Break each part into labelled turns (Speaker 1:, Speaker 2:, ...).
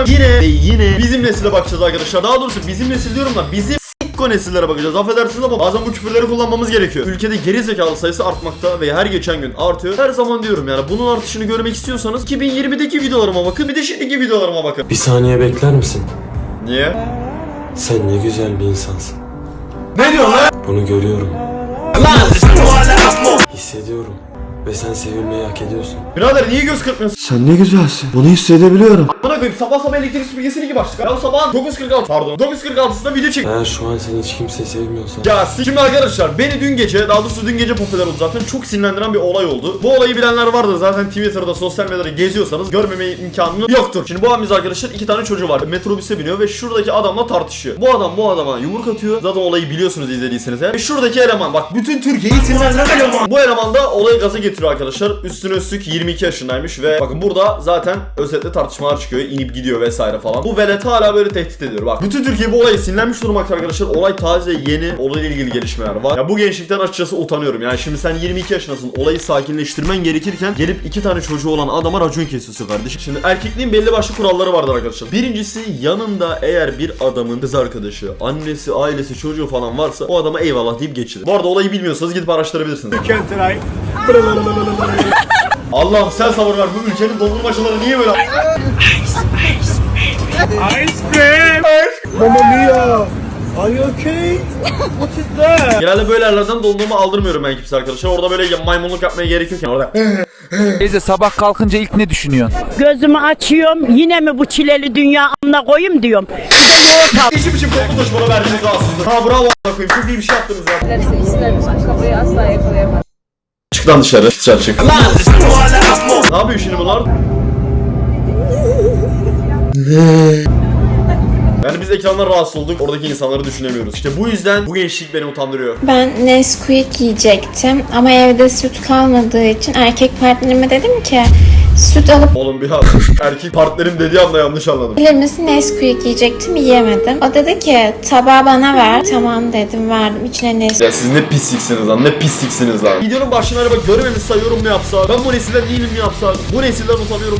Speaker 1: akşam yine ve yine bizim nesile bakacağız arkadaşlar. Daha doğrusu bizim nesil diyorum da bizim Sikko nesillere bakacağız. Affedersiniz ama bazen bu küfürleri kullanmamız gerekiyor. Ülkede geri zekalı sayısı artmakta ve her geçen gün artıyor. Her zaman diyorum yani bunun artışını görmek istiyorsanız 2020'deki videolarıma bakın bir de şimdiki videolarıma bakın.
Speaker 2: Bir saniye bekler misin?
Speaker 1: Niye?
Speaker 2: Sen ne güzel bir insansın.
Speaker 1: Ne diyorsun lan?
Speaker 2: Bunu görüyorum. Hissediyorum. Ve sen sevilmeyi hak ediyorsun.
Speaker 1: Birader niye göz kırpmıyorsun?
Speaker 3: Sen ne güzelsin. Bunu hissedebiliyorum.
Speaker 1: Bana koyayım sabah sabah elektrik süpürgesiyle gibi başladık. Ya sabah 9.46 pardon 9.46'sında video çek.
Speaker 2: Eğer şu an seni hiç kimse sevmiyorsa
Speaker 1: Ya şimdi arkadaşlar beni dün gece daha doğrusu dün gece popüler oldu zaten çok sinirlendiren bir olay oldu. Bu olayı bilenler vardır zaten Twitter'da sosyal medyada geziyorsanız görmeme imkanınız yoktur. Şimdi bu abimiz arkadaşlar iki tane çocuğu var. Metrobüse biniyor ve şuradaki adamla tartışıyor. Bu adam bu adama yumruk atıyor. Zaten olayı biliyorsunuz izlediyseniz eğer. Ve şuradaki eleman bak bütün Türkiye'yi sinirlendiren eleman. Bu eleman da olayı gaza getiriyor arkadaşlar. Üstüne üstlük 22 yaşındaymış ve bakın burada zaten özetle tartışmalar çıkıyor. inip gidiyor vesaire falan. Bu velet hala böyle tehdit ediyor. Bak bütün Türkiye bu olayı sinirlenmiş durmakta arkadaşlar. Olay taze yeni olayla ilgili gelişmeler var. Ya bu gençlikten açıkçası utanıyorum. Yani şimdi sen 22 yaşındasın. Olayı sakinleştirmen gerekirken gelip iki tane çocuğu olan adama racon kesiyorsun kardeşim. Şimdi erkekliğin belli başlı kuralları vardır arkadaşlar. Birincisi yanında eğer bir adamın kız arkadaşı, annesi, ailesi, çocuğu falan varsa o adama eyvallah deyip geçilir. Bu arada olayı bilmiyorsanız gidip araştırabilirsiniz. Allah'ım sen sabır ver. Bu ülkenin dondurmacıları niye böyle?
Speaker 3: Mamma mia. Are you okay? What is that?
Speaker 1: Genelde böyle yerlerden dondurma aldırmıyorum ben kimse arkadaşlar. Orada böyle maymunluk yapmaya gerek yokken orada.
Speaker 4: Teyze sabah kalkınca ilk ne düşünüyorsun?
Speaker 5: Gözümü açıyorum yine mi bu çileli dünya amına koyayım diyorum.
Speaker 1: İçim içim toplu taşımana verdiğiniz rahatsızlık. Ha bravo a**ına koyayım. Çok iyi bir şey yaptınız ya.
Speaker 6: İster kafayı asla yakalayamaz.
Speaker 1: Lan dışarı. Dışarı çık. ne yapıyor şimdi bunlar? Yani biz ekrandan rahatsız olduk. Oradaki insanları düşünemiyoruz. İşte bu yüzden bu gençlik beni utandırıyor.
Speaker 7: Ben Nesquik yiyecektim ama evde süt kalmadığı için erkek partnerime dedim ki süt alıp
Speaker 1: Oğlum biraz erkek partnerim dediği anda yanlış anladım.
Speaker 7: gelir misin Nesquik yiyecektim yiyemedim. O dedi ki tabağı bana ver. Tamam dedim verdim içine Nesquik.
Speaker 1: Ya siz ne pisliksiniz lan ne pisliksiniz lan. Videonun başına araba görmemişse yorum mu yapsa, ben bu nesilden değilim mi yapsa, bu nesilden utanıyorum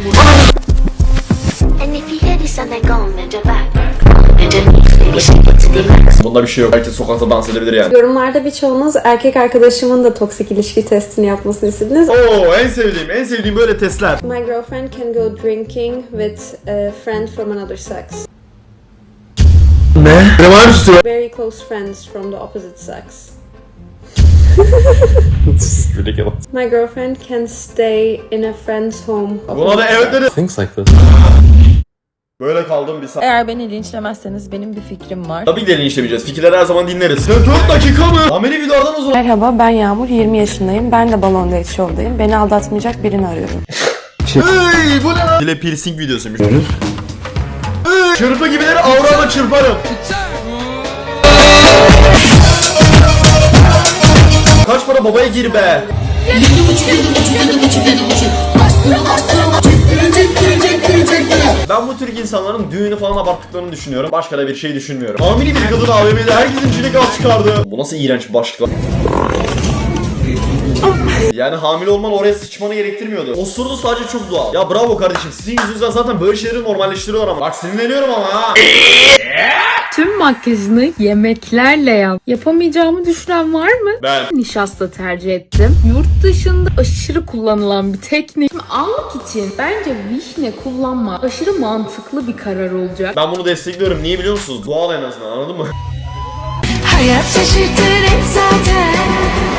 Speaker 8: hear this and they're gone, then back. And then
Speaker 1: Bunda bir şey yok. Herkes sokakta dans edebilir yani.
Speaker 6: Yorumlarda birçoğunuz erkek arkadaşımın da toksik ilişki testini yapmasını istediniz.
Speaker 1: Oo en sevdiğim, en sevdiğim böyle testler.
Speaker 6: My girlfriend can go drinking with a friend from another sex.
Speaker 3: Ne? Ne var üstü?
Speaker 6: Very close friends from the opposite sex. My girlfriend can stay in a friend's home.
Speaker 1: Buna da evet dedi.
Speaker 2: Things like this.
Speaker 1: Böyle kaldım bir saat.
Speaker 9: Eğer beni linçlemezseniz benim bir fikrim var.
Speaker 1: Tabii ki de linçlemeyeceğiz. Fikirleri her zaman dinleriz. 4 dakika mı? Ameli videolardan uzun.
Speaker 10: Merhaba ben Yağmur 20 yaşındayım. Ben de Balon Date Show'dayım. Beni aldatmayacak birini arıyorum.
Speaker 1: Hey bu ne lan? Dile piercing videosuymuş. Hey, Çırpı gibileri avrama çırparım. Kaç para babaya gir be. Ben bu Türk insanların düğünü falan abarttıklarını düşünüyorum. Başka da bir şey düşünmüyorum. Hamile bir kadın AVM'de herkesin içine gaz çıkardı. Bu nasıl iğrenç bir başlık? Yani hamile olman oraya sıçmanı gerektirmiyordu. Osurdu sadece çok doğal. Ya bravo kardeşim sizin yüzünüzden zaten böyle şeyleri normalleştiriyorlar ama. Bak sinirleniyorum ama ha.
Speaker 9: Tüm makyajını yemeklerle yap. Yapamayacağımı düşünen var mı?
Speaker 1: Ben.
Speaker 9: Nişasta tercih ettim. Yurt dışında aşırı kullanılan bir teknik. Şimdi almak için bence vişne kullanma aşırı mantıklı bir karar olacak.
Speaker 1: Ben bunu destekliyorum. Niye biliyor musunuz? Doğal en azından anladın mı?
Speaker 8: Hayat şaşırtır zaten.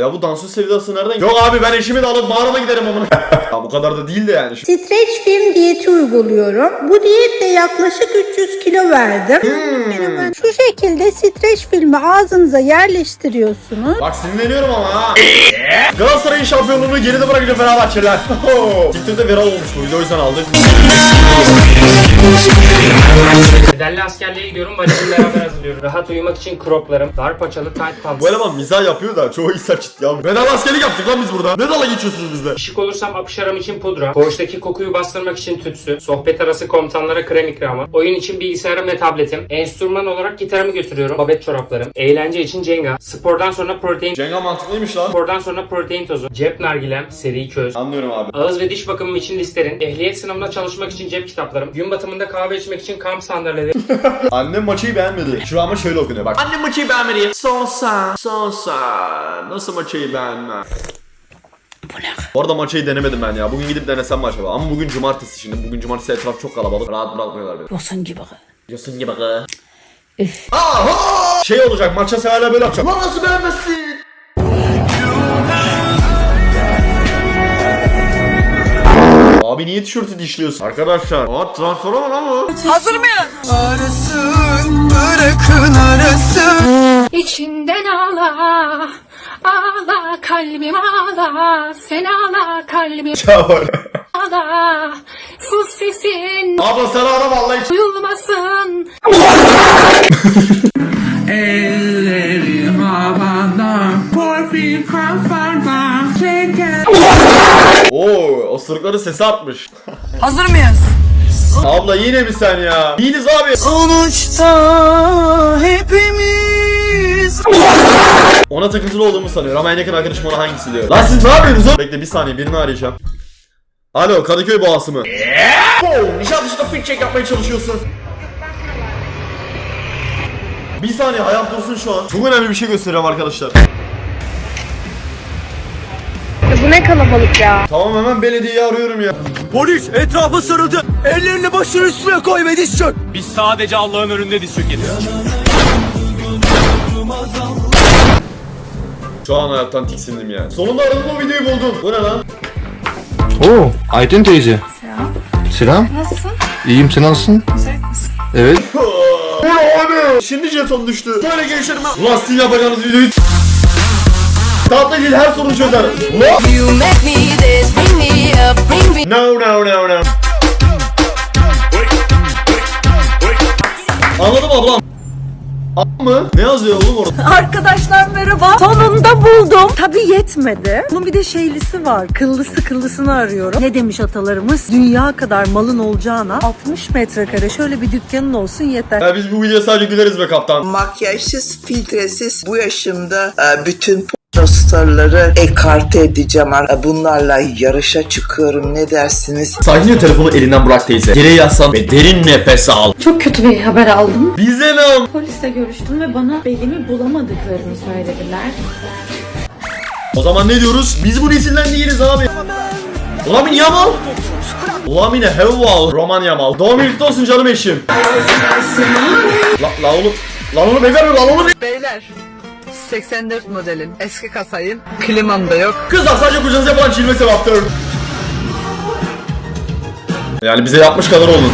Speaker 1: Ya bu dansöz sevdası nereden? Yok abi ben eşimi de alıp mağarama giderim amına. ya bu kadar da değil de yani.
Speaker 11: Streç film diyeti uyguluyorum. Bu diyetle yaklaşık 300 kilo verdim.
Speaker 1: Hmm.
Speaker 11: Şu şekilde streç filmi ağzınıza yerleştiriyorsunuz.
Speaker 1: Bak sinirleniyorum ama ha. Galatasaray'ın şampiyonluğunu geride bırakıyor Fenerbahçeliler. TikTok'ta viral olmuş bu video o yüzden aldık.
Speaker 12: Bedelli askerliğe gidiyorum. Valizimi beraber hazırlıyorum. Rahat uyumak için croplarım. Dar paçalı tight
Speaker 1: Bu
Speaker 12: pants.
Speaker 1: eleman mizah yapıyor da çoğu insan ciddi abi. Bedava askerlik yaptık lan biz burada. Ne dala geçiyorsunuz bizde?
Speaker 12: Şık olursam apışaram için pudra. Koğuştaki kokuyu bastırmak için tütsü. Sohbet arası komutanlara krem ikramı. Oyun için bilgisayarım ve tabletim. Enstrüman olarak gitarımı götürüyorum. Babet çoraplarım. Eğlence için Jenga. Spordan sonra protein
Speaker 1: Cenga mantıklıymış lan.
Speaker 12: Spordan sonra protein tozu, cep nargilem, seri köz,
Speaker 1: Anlıyorum abi.
Speaker 12: ağız ve diş bakımım için listerin, ehliyet sınavına çalışmak için cep kitaplarım, gün batımında kahve içmek için kamp sandalyeleri,
Speaker 1: Annem maçı beğenmedi. Şu ama şöyle okunuyor bak. Annem maçı beğenmedi. Sonsa, sonsa. Nasıl maçı beğenme? Bu arada maçayı denemedim ben ya. Bugün gidip denesem mi acaba? Ama bugün cumartesi şimdi. Bugün cumartesi etraf çok kalabalık. Rahat bırakmıyorlar beni.
Speaker 5: Yosun gibi.
Speaker 1: Yosun gibi. Aha! Şey olacak maça hala böyle yapacak. Lan nasıl beğenmezsin? Abi niye tişörtü dişliyorsun? Arkadaşlar. Aa transforma lan bu.
Speaker 9: İçinden ağla, ağla kalbim ağla, sen ağla kalbim
Speaker 1: var.
Speaker 9: ağla, sus sesin
Speaker 1: Abla sen arama Allah için.
Speaker 9: duyulmasın.
Speaker 1: Oo, osurukların sesi artmış.
Speaker 5: Hazır mıyız?
Speaker 1: Abla yine mi sen ya? Değiliz abi.
Speaker 3: Sonuçta hepimiz
Speaker 1: Ona takıntılı olduğumu sanıyor ama en yakın arkadaşım ona hangisi diyor. Lan siz ne yapıyorsunuz oğlum? Bekle bir saniye birini arayacağım. Alo Kadıköy boğası mı? Yeah! Nişantaşı'da fit check yapmaya çalışıyorsun. Bir saniye hayat dursun şu an. Çok önemli bir şey gösteriyorum arkadaşlar.
Speaker 9: Ne kalabalık ya.
Speaker 1: Tamam hemen belediyeyi arıyorum ya.
Speaker 3: Polis etrafa sarıldı. Ellerini başının üstüne koy ve diz çök.
Speaker 4: Biz sadece Allah'ın önünde diz çökeriz.
Speaker 1: Şu an hayattan tiksindim ya. Sonunda aradım o videoyu buldum. Bu ne lan?
Speaker 2: Oo, Aydın teyze. Selam. Selam.
Speaker 7: Nasılsın?
Speaker 2: İyiyim, sen nasılsın? Evet.
Speaker 1: Bu ne abi? Şimdi jeton düştü. Böyle gençlerim ben. Ulan sizin yapacağınız videoyu Tatlı dil her sorunu çözer. No no no no. Anladım ablam. A mı? Ne yazıyor oğlum orada?
Speaker 11: Arkadaşlar merhaba. Sonunda buldum. Tabii yetmedi. Bunun bir de şeylisi var. Kıllısı kıllısını arıyorum. Ne demiş atalarımız? Dünya kadar malın olacağına 60 metrekare şöyle bir dükkanın olsun yeter.
Speaker 1: Ya biz bu videoya sadece güleriz be kaptan.
Speaker 3: Makyajsız, filtresiz bu yaşımda e, bütün starları ekarte edeceğim. Bunlarla yarışa çıkıyorum ne dersiniz?
Speaker 1: Sakin ol telefonu elinden bırak teyze. Geriye yaslan ve derin nefes al.
Speaker 9: Çok kötü bir haber aldım.
Speaker 1: Bize ne?
Speaker 9: Polisle görüştüm ve bana belimi bulamadıklarını söylediler.
Speaker 1: O zaman ne diyoruz? Biz bu nesilden değiliz abi. Ulan bir Yamal. Ulan yine Hevval. Roman Yamal. Doğum birlikte olsun canım eşim. La, la oğlum. Lan oğlum ever lan oğlum.
Speaker 5: Beyler 84 modelin eski kasayım. Klimam da yok.
Speaker 1: Kızlar sadece kocanıza yapılan çilme sevaptır. Yani bize yapmış kadar olun.